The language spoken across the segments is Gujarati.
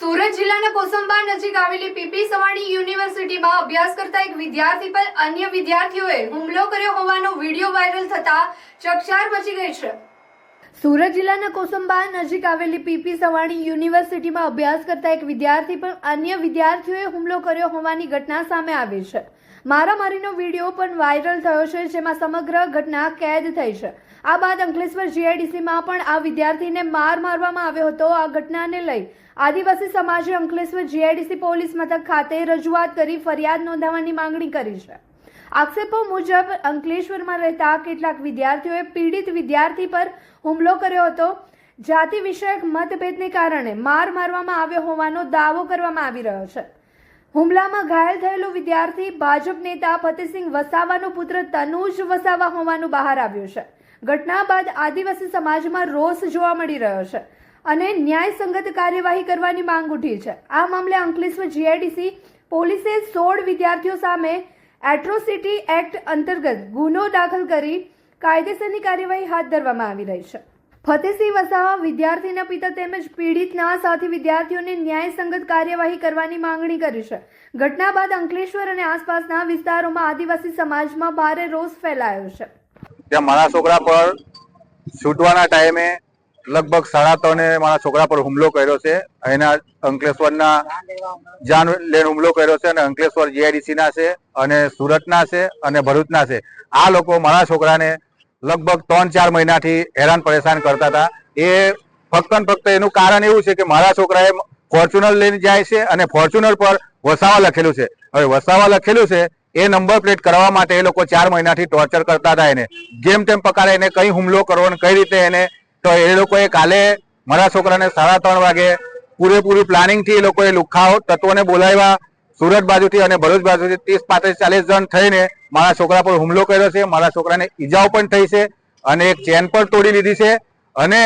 સુરત જિલ્લાના કોસંબા નજીક આવેલી પીપી સવાણી યુનિવર્સિટીમાં અભ્યાસ કરતા એક વિદ્યાર્થી પર અન્ય વિદ્યાર્થીઓએ હુમલો કર્યો હોવાનો વીડિયો વાયરલ થતા ચકચાર મચી ગઈ છે. સુરત જિલ્લાના કોસંબા નજીક આવેલી પીપી સવાણી યુનિવર્સિટીમાં અભ્યાસ કરતા એક વિદ્યાર્થી પર અન્ય વિદ્યાર્થીઓએ હુમલો કર્યો હોવાની ઘટના સામે આવી છે. મારામારીનો વીડિયો પણ વાયરલ થયો છે, જેમાં સમગ્ર ઘટના કેદ થઈ છે. આ બાદ અંકલેશ્વર જીઆઈડીસીમાં પણ આ વિદ્યાર્થીને માર મારવામાં આવ્યો હતો. આ ઘટનાને લઈ આદિવાસી સમાજે અંકલેશ્વર જીઆઈડીસી પોલીસ મથક ખાતે રજૂઆત કરી ફરિયાદ નોંધાવવાની માંગણી કરી છે. આક્ષેપો મુજબ અંકલેશ્વરમાં રહેતા કેટલાક વિદ્યાર્થીઓએ પીડિત વિદ્યાર્થી પર હુમલો કર્યો હતો. જાતિ વિષયક મતભેદને કારણે માર મારવામાં આવ્યો હોવાનો દાવો કરવામાં આવી રહ્યો છે. હુમલામાં ઘાયલ થયેલો વિદ્યાર્થી ભાજપ નેતા ફતેસિંહ વસાવાનો પુત્ર તનુજ વસાવા હોવાનું બહાર આવ્યું છે. ઘટના બાદ આદિવાસી સમાજમાં રોષ જોવા મળી રહ્યો છે અને ન્યાયસંગત કાર્યવાહી કરવાની માંગ ઉઠી છે. આ મામલે અંકલેશ્વર જીઆઈડીસી પોલીસે સોળ વિદ્યાર્થીઓ સામે એટ્રોસિટી એક્ટ અંતર્ગત ગુનો દાખલ કરી કાયદેસરની કાર્યવાહી હાથ ધરવામાં આવી રહી છે. ફતેસિંહ વસાવા વિદ્યાર્થીના પિતા તેમજ પીડિતના સાથી વિદ્યાર્થીઓને ન્યાયસંગત કાર્યવાહી કરવાની માંગણી કરી છે. ઘટના બાદ અંકલેશ્વર અને આસપાસના વિસ્તારોમાં આદિવાસી સમાજમાં ભારે રોષ ફેલાયો છે. ત્યાં મારા છોકરા પર છૂટવાના ટાઈમે લગભગ સાડા ત્રણે મારા છોકરા પર હુમલો કર્યો છે. એના અંકલેશ્વરના જાન લેન હુમલો કર્યો છે અને અંકલેશ્વર જીઆઈડીસીના છે અને સુરતના છે અને ભરૂચના છે. આ લોકો મારા છોકરાને લગભગ ત્રણ ચાર મહિનાથી હેરાન પરેશાન કરતા હતા. એ ફક્ત ફક્ત એનું કારણ એવું છે કે મારા છોકરાએ ફોર્ચ્યુનર લઈને જાય છે અને ફોર્ચ્યુનર પર વસાવા લખેલું છે. હવે વસાવા લખેલું છે, એ નંબર પ્લેટ કરવા માટે એ લોકો ચાર મહિનાથી ટોર્ચર કરતા હતા એને. જેમ તેમ પકાડે એને કઈ હુમલો કરવો અને કઈ રીતે એને. તો એ લોકોએ કાલે મારા છોકરાને સાડા ત્રણ વાગે પૂરેપૂરી પ્લાનિંગથી એ લોકોએ લુખાઓ, તત્વોને બોલાવ્યા. સુરત બાજુથી અને ભરૂચ બાજુથી ત્રીસ પાંત્રીસ ચાલીસ જણ થઈને મારા છોકરા પર હુમલો કર્યો છે. મારા છોકરાને ઈજાઓ પણ થઈ છે અને એક ચેન પણ તોડી લીધી છે. અને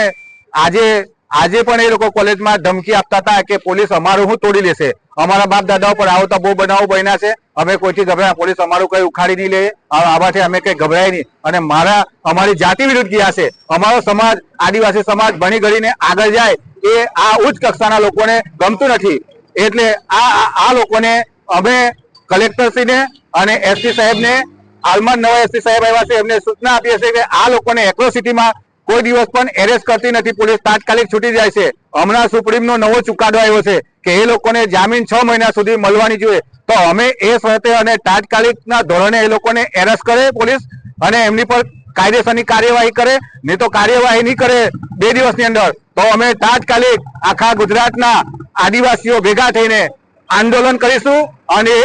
આજે આજે પણ એ લોકો કોલેજમાં ધમકી આપતા હતા કે પોલીસ અમારું શું તોડી લેશે. અમારા બાપ દાદાઓ પર આવતા બહુ બનાવો બન્યા છે. અમે કોઈથી ગભરાયા? પોલીસ અમારું કઈ ઉખાડી નહીં લે. આવાથી અમે કઈ ગભરાય નહીં. અને મારા, અમારી જાતિ વિરુદ્ધ ગયા છે. અમારો સમાજ, આદિવાસી સમાજ ભણી ગણીને આગળ જાય એ આ ઉચ્ચ કક્ષાના લોકોને ગમતું નથી. એટલે આ આ- લોકોને અમે કલેક્ટરશ્રીને અને એસપી સાહેબને, હાલમાં નવા એસપી સાહેબ આવ્યા છે, એમને સૂચના આપી છે કે આ લોકોને એક્રોસિટીમાં કોઈ દિવસ પણ એરેસ્ટ કરતી નથી, પોલીસ તાત્કાલિક છૂટી જાય છે. હમણાં સુપ્રીમનો નવો ચુકાદો આવ્યો છે કે એ લોકોને જામીન છ મહિના સુધી મળવાની જોઈએ. તો અમે એ શરતે અને તાત્કાલિકના ધોરણે એ લોકોને એરેસ્ટ કરે પોલીસ અને એમની પર કાયદેસરની કાર્યવાહી કરે, નહીં તો કાર્યવાહી નહીં કરે બે દિવસની અંદર. તો અમે તાત્કાલિક આખા ગુજરાતના આદિવાસીઓ ભેગા થઈને આંદોલન કરીશું અને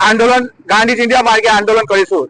આંદોલન ગાંધી ચિંધ્યા માર્ગે આંદોલન કરીશું.